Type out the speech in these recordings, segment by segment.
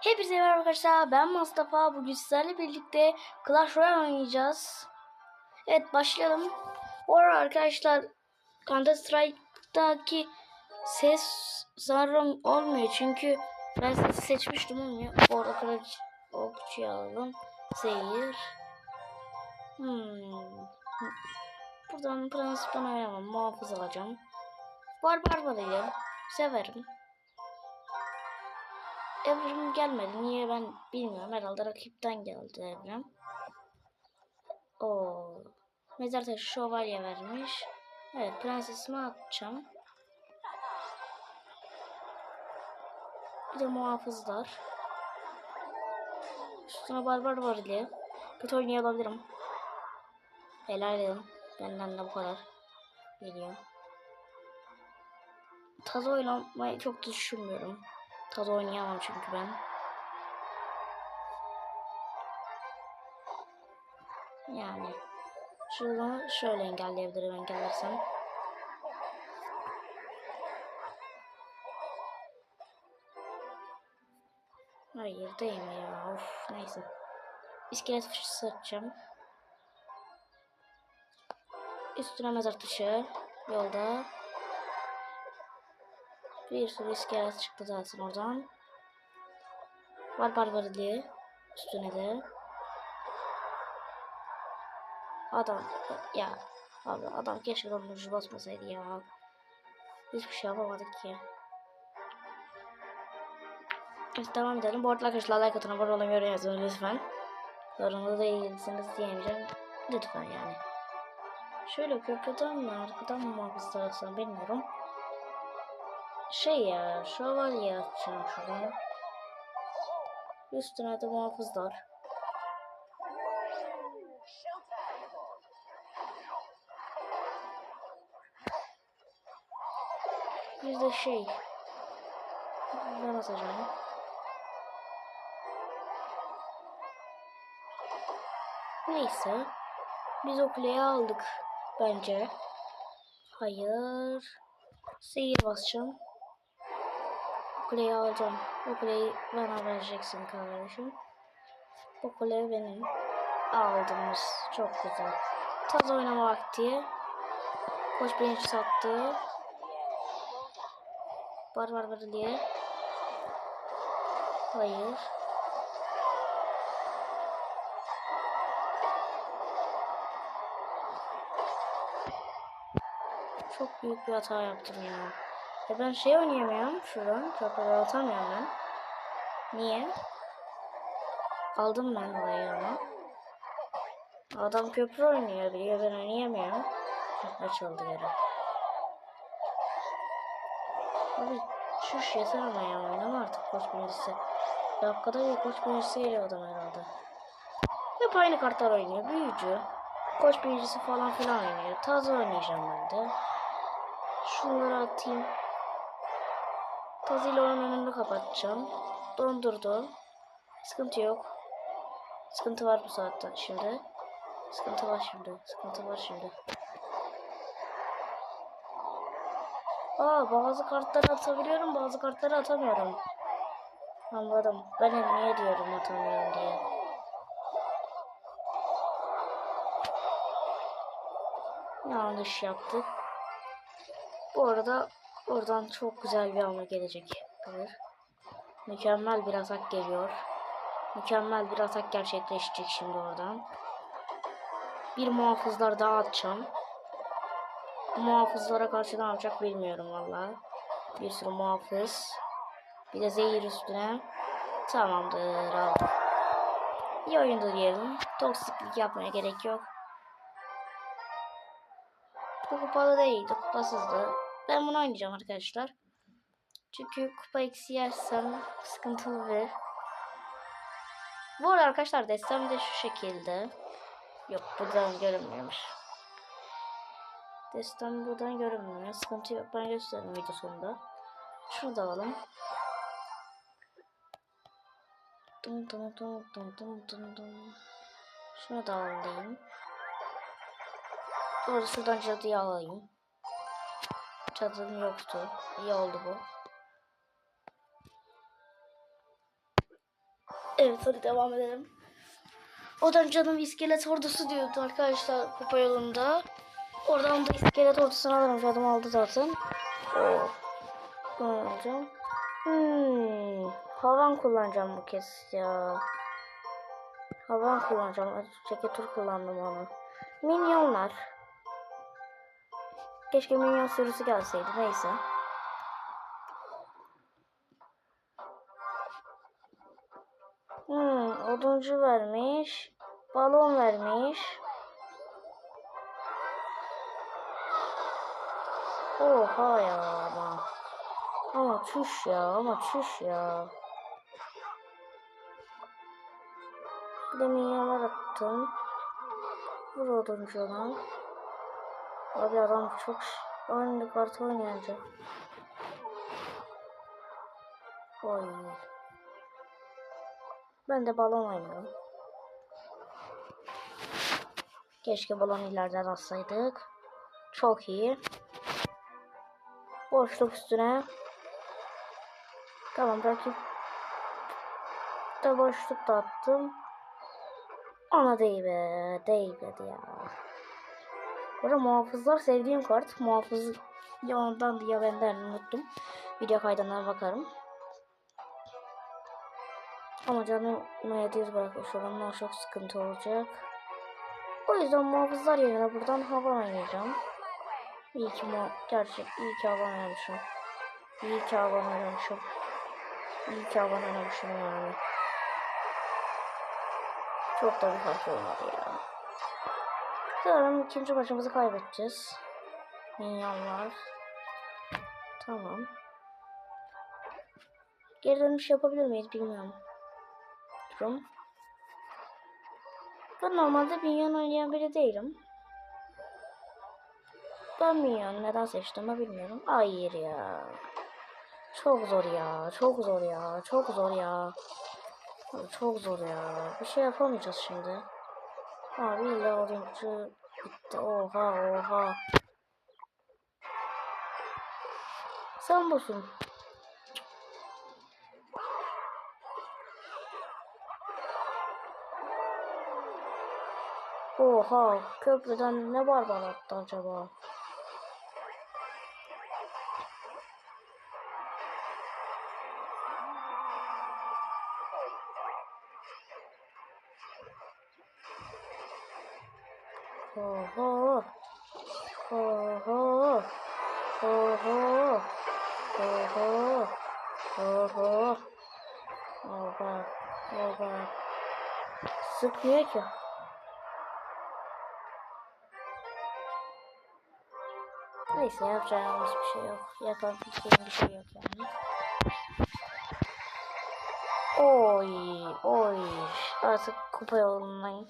Hepinize merhaba arkadaşlar. Ben Mustafa. Bugün sizlerle birlikte Clash Royale oynayacağız. Evet başlayalım. Bu arada arkadaşlar Counter Strike'daki ses sanırım olmuyor. Çünkü ben sesi seçmiştim olmuyor. Orada kılıç okçuyu alalım. Zehir. Hmm. Buradan prensipten oynamam. Muhafız alacağım. Barbar Barbar'ı severim. Evrim gelmedi. Niye ben bilmiyorum. Herhalde rakipten geldi Evrim. O Mezar taşı şövalye vermiş. Evet prensesimi atacağım. Bir de muhafızlar. Üstüne barbar var diye. Kötü oynayabilirim. Helal edin. Benden de bu kadar. Geliyor. Taz oynamayı çok düşünmüyorum. Taz oynayamam çünkü ben. Yani. Şunu şöyle engelleyebilirim engellersem. Hayır değil mi ya? Of neyse. İskelet fıçısı atacağım. Üstüne mezar taşı. Yolda. Bir sürü iskelet çıktı zaten oradan. Var barbarlığı. Üstüne de. Adam ya abi adam keşke dondurucu basmasaydı ya. Hiçbir şey yapamadık ki. Evet devam edelim. Bu arada arkadaşlar like atın, abone olmayı yazın lütfen. Zorunda değilsiniz diyemeyeceğim. Lütfen yani. Şöyle köprüden mi arkadan mı atsam bilmiyorum. Şey ya şövalye atacağım şuradan. Üstüne de muhafızlar. Bir de şey. Ben atacağım. Neyse. Biz o kuleyi aldık. Bence. Hayır. Seyir basacağım. Kuleyi alacağım. Bu kuleyi bana vereceksin kardeşim. Bu kule benim. Aldığımız. Çok güzel. Taz oynama vakti. Koç birinci sattı. Var var var diye. Hayır. Çok büyük bir hata yaptım ya. E ben şey oynayamıyorum şuradan. Köprüleri atamıyorum ben. Niye? Aldım ben orayı ama. Adam köprü oynuyor biliyor ben oynayamıyorum. Açıldı geri. Abi şu sen ama ya oynama artık koç birincisi. Dakikada bir koç birincisi geliyor adam herhalde. Hep aynı kartlar oynuyor. Büyücü. Koç birincisi falan filan oynuyor. Taze oynayacağım ben de. Şunları atayım. Taze ile onun önünü kapatacağım. Dondurdu. Sıkıntı yok. Sıkıntı var bu saatte şimdi. Sıkıntı var şimdi. Sıkıntı var şimdi. Aa bazı kartları atabiliyorum bazı kartları atamıyorum. Anladım. Ben de niye diyorum atamıyorum diye. Yanlış yaptık. Bu arada oradan çok güzel bir hamle gelecek. Kalır. Mükemmel bir atak geliyor. Mükemmel bir atak gerçekleşecek şimdi oradan. Bir muhafızlar daha atacağım. Bu muhafızlara karşı ne yapacak bilmiyorum valla. Bir sürü muhafız. Bir de zehir üstüne. Tamamdır aldım. İyi oyundu diyelim. Toksiklik yapmaya gerek yok. Bu kupalı değildi. Kupasızdı. Ben bunu oynayacağım arkadaşlar. Çünkü kupa eksi yersem sıkıntılı bir. Bu arada arkadaşlar destem de şu şekilde. Yok buradan görünmüyormuş. Destan buradan görünmüyor. Sıkıntı yok. Ben gösteririm video sonunda. Şunu da alalım. Dum dum dum dum dum dum dum. Şunu da alayım. Doğru şuradan cadıyı alayım. Cadının yoktu. İyi oldu bu. Evet hadi devam edelim. Oradan canım iskelet ordusu diyordu arkadaşlar kupa yolunda. Oradan da iskelet ordusunu alırım. Canım aldı zaten. Oh. Bunu alacağım. Hmm. Havan kullanacağım bu kez ya. Havan kullanacağım. Önceki tur kullandım onu. Minyonlar. Keşke minyon sürüsü gelseydi. Neyse. Hmm, oduncu vermiş. Balon vermiş. Oha ya ama. Ama çüş ya ama çüş ya. Bir de minyonlar attım. Vur oduncuna. Abi adam çok aynı kart oynayacak. Oy. Ben de balon oynuyorum. Keşke balon ileriden atsaydık. Çok iyi. Boşluk üstüne. Tamam rakip de boşluk da attım. Ona be. Değmedi ya. Burada muhafızlar sevdiğim kart. Muhafız ya ondan ya benden unuttum. Video kaydından bakarım. Ama canım M700 bırakmış olanlar çok sıkıntı olacak. O yüzden muhafızlar yerine buradan hava oynayacağım. İyi ki mu gerçek iyi ki hava oynamışım. İyi ki hava oynamışım. İyi ki hava oynamışım yani. Çok da bir fark olmadı ya. Sanırım ikinci maçımızı kaybedeceğiz. Minyonlar. Tamam. Geri dönüş yapabilir miyiz bilmiyorum. Durum. Ben normalde minyon oynayan biri değilim. Ben minyon neden seçtiğimi bilmiyorum. Hayır ya. Çok zor ya. Çok zor ya. Çok zor ya. Çok zor ya. Bir şey yapamayacağız şimdi. Abi oyuncu bitti. Oha oha. Sen busun. Oha köprüden ne var bana attı acaba? Oho. Oho. Oho. Oho. Oho. Oha. Oha. Sıkmıyor ki. Neyse yapacağımız bir şey yok. Yapabileceğim bir şey yok yani. Oy, oy. Artık kupa yolundan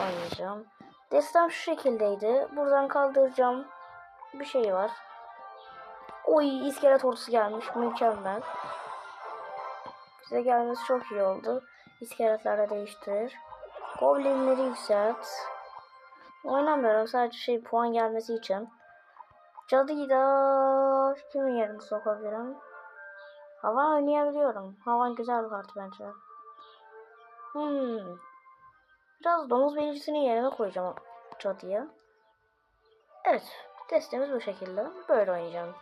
oynayacağım. Destem şu şekildeydi. Buradan kaldıracağım. Bir şey var. Oy, iskelet ordusu gelmiş. Mükemmel. Bize gelmesi çok iyi oldu. İskeletlerle değiştirir. Goblinleri yükselt. Oynamıyorum sadece şey puan gelmesi için. Cadıyı da kimin yerine sokabilirim? Havan oynayabiliyorum. Havan güzel bir bence. Hmm. Biraz domuz beyincisinin yerine koyacağım cadıya. Evet. Testimiz bu şekilde. Böyle oynayacağım.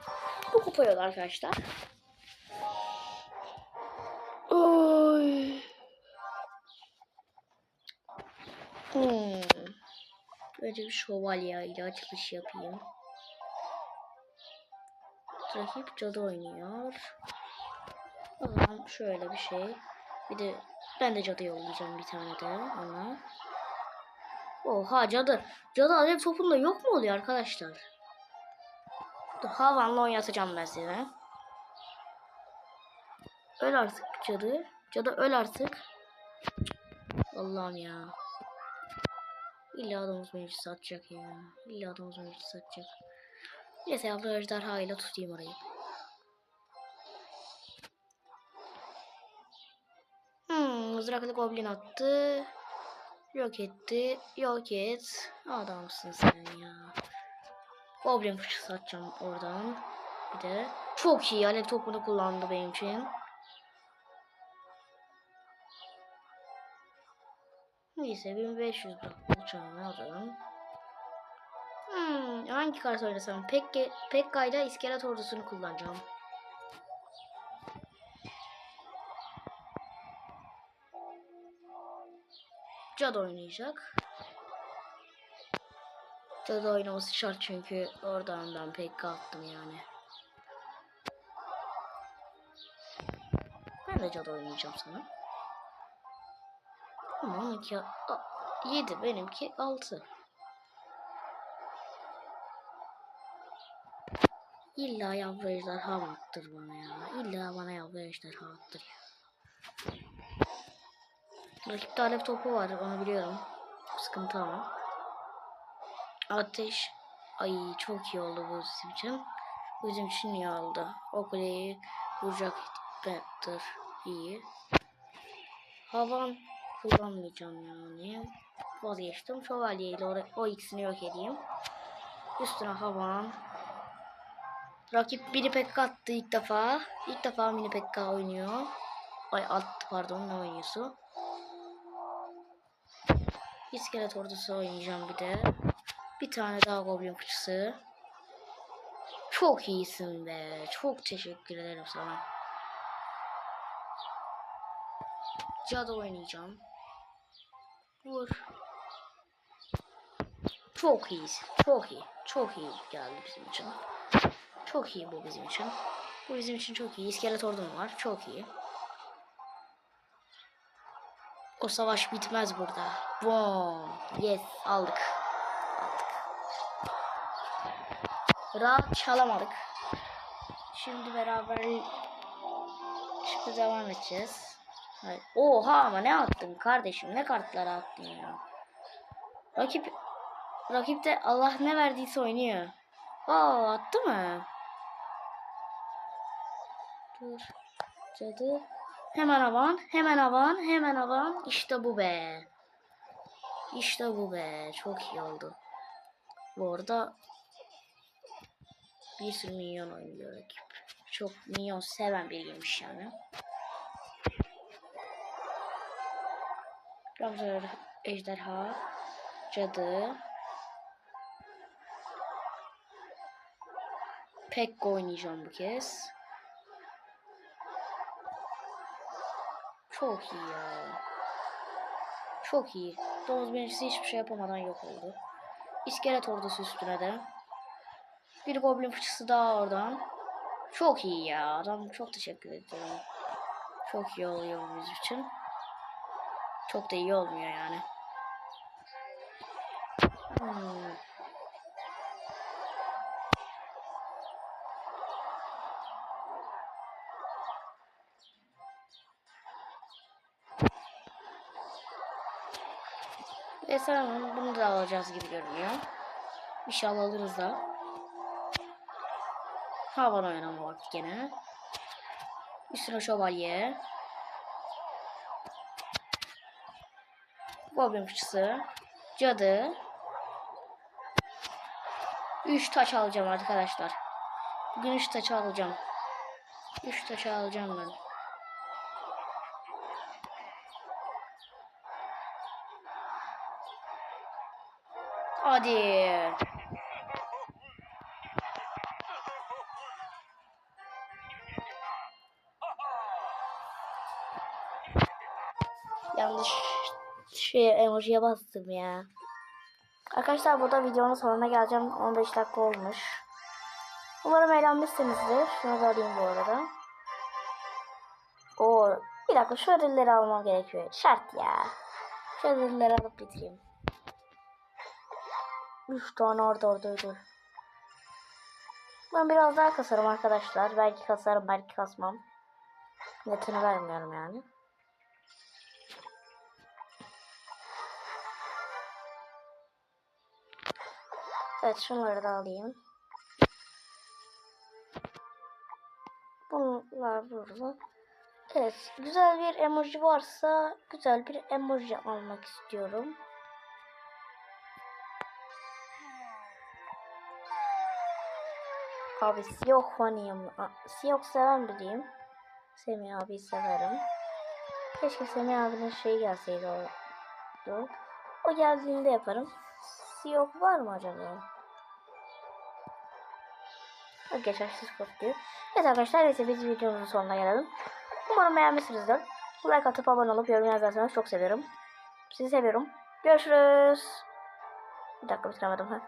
Bu kupa yolu arkadaşlar. Oy. Hmm. Önce bir şövalye ile açılış yapayım. Rakip cadı oynuyor. O zaman şöyle bir şey. Bir de ben de cadı yollayacağım bir tane de ona. Oha cadı. Cadı alev topunda yok mu oluyor arkadaşlar? Havanla oynatacağım ben size. Öl artık cadı. Cadı öl artık. Allah'ım ya. İlla adamız meclis satacak ya. İlla adamız meclis satacak. Neyse yavru ejderha ile tutayım orayı. Hmm, mızraklı goblin attı. Yok etti. Yok et. Adamsın sen ya. Goblin fıçısı atacağım oradan. Bir de. Çok iyi. Alev topunu kullandı benim için. Neyse 1500 uçağını alalım. Hmm, hangi kart oynasam? Pekke, Pekka ile iskelet ordusunu kullanacağım. Cad oynayacak. Cad oynaması şart çünkü oradan ben Pekka attım yani. Ben de Cad oynayacağım sana. Ama 12 7 benimki 6. İlla yavru ejderha attır bana ya? İlla bana yavru ejderha attır ya. Rakipte alev topu var onu biliyorum. Sıkıntı ama. Ateş. Ay çok iyi oldu bu bizim için. Bizim için iyi oldu. O kuleyi vuracaktır. İyi. Havan kullanmayacağım yani. Vazgeçtim. Şövalye ile o ikisini yok edeyim. Üstüne havan. Rakip mini pekka attı ilk defa. İlk defa mini pekka oynuyor. Ay attı pardon ne oynuyorsun? İskelet ordusu oynayacağım bir de. Bir tane daha goblin fıçısı. Çok iyisin be. Çok teşekkür ederim sana. Cadı oynayacağım. Vur. Çok iyisin. Çok iyi. Çok iyi geldi bizim için. Çok iyi bu bizim için. Bu bizim için çok iyi. İskelet ordum var. Çok iyi. O savaş bitmez burada. Boom. Yes. Aldık. Aldık. Rahat çalamadık. Şimdi beraber şimdi devam edeceğiz. Hayır. Oha ama ne attın kardeşim? Ne kartlar attın ya? Rakip rakip de Allah ne verdiyse oynuyor. Aa attı mı? Dur. Cadı. Hemen avan, hemen avan, hemen avan. İşte bu be. İşte bu be. Çok iyi oldu. Bu arada bir sürü minyon oynuyor rakip. Çok minyon seven biriymiş yani. Ramzar ejderha, cadı, Pekka oynayacağım bu kez. Çok iyi ya. Çok iyi. Domuz birincisi hiçbir şey yapamadan yok oldu. İskelet ordusu üstüne de. Bir goblin fıçısı daha oradan. Çok iyi ya. Adam çok teşekkür ederim. Çok iyi oluyor bu bizim için. Çok da iyi olmuyor yani. Hmm. Sanırım bunu da alacağız gibi görünüyor. İnşallah alırız da. Havan oynama vakti gene. Üstüne şövalye. Goblin fıçısı. Cadı. 3 taç alacağım arkadaşlar. Bugün 3 taç alacağım. 3 taç alacağım ben. Hadi. Yanlış şey emojiye bastım ya. Arkadaşlar burada videonun sonuna geleceğim. 15 dakika olmuş. Umarım eğlenmişsinizdir. Şunu da alayım bu arada. Oo, bir dakika şu ödülleri almam gerekiyor. Şart ya. Şu ödülleri alıp bitireyim. 3 tane orada ödül. Ben biraz daha kasarım arkadaşlar. Belki kasarım belki kasmam. Netini vermiyorum yani. Evet şunları da alayım. Bunlar burada. Evet güzel bir emoji varsa güzel bir emoji almak istiyorum. Abi Siyok fanıyım. Siyok seven biriyim. Semih abi severim. Keşke Semih abinin şeyi gelseydi o. O geldiğinde yaparım. Siyok var mı acaba? Geçersiz kod diyor. Evet arkadaşlar neyse biz videomuzun sonuna gelelim. Umarım beğenmişsinizdir. Like atıp abone olup yorum yazarsanız çok seviyorum. Sizi seviyorum. Görüşürüz. Bir dakika bitiremedim. Ha.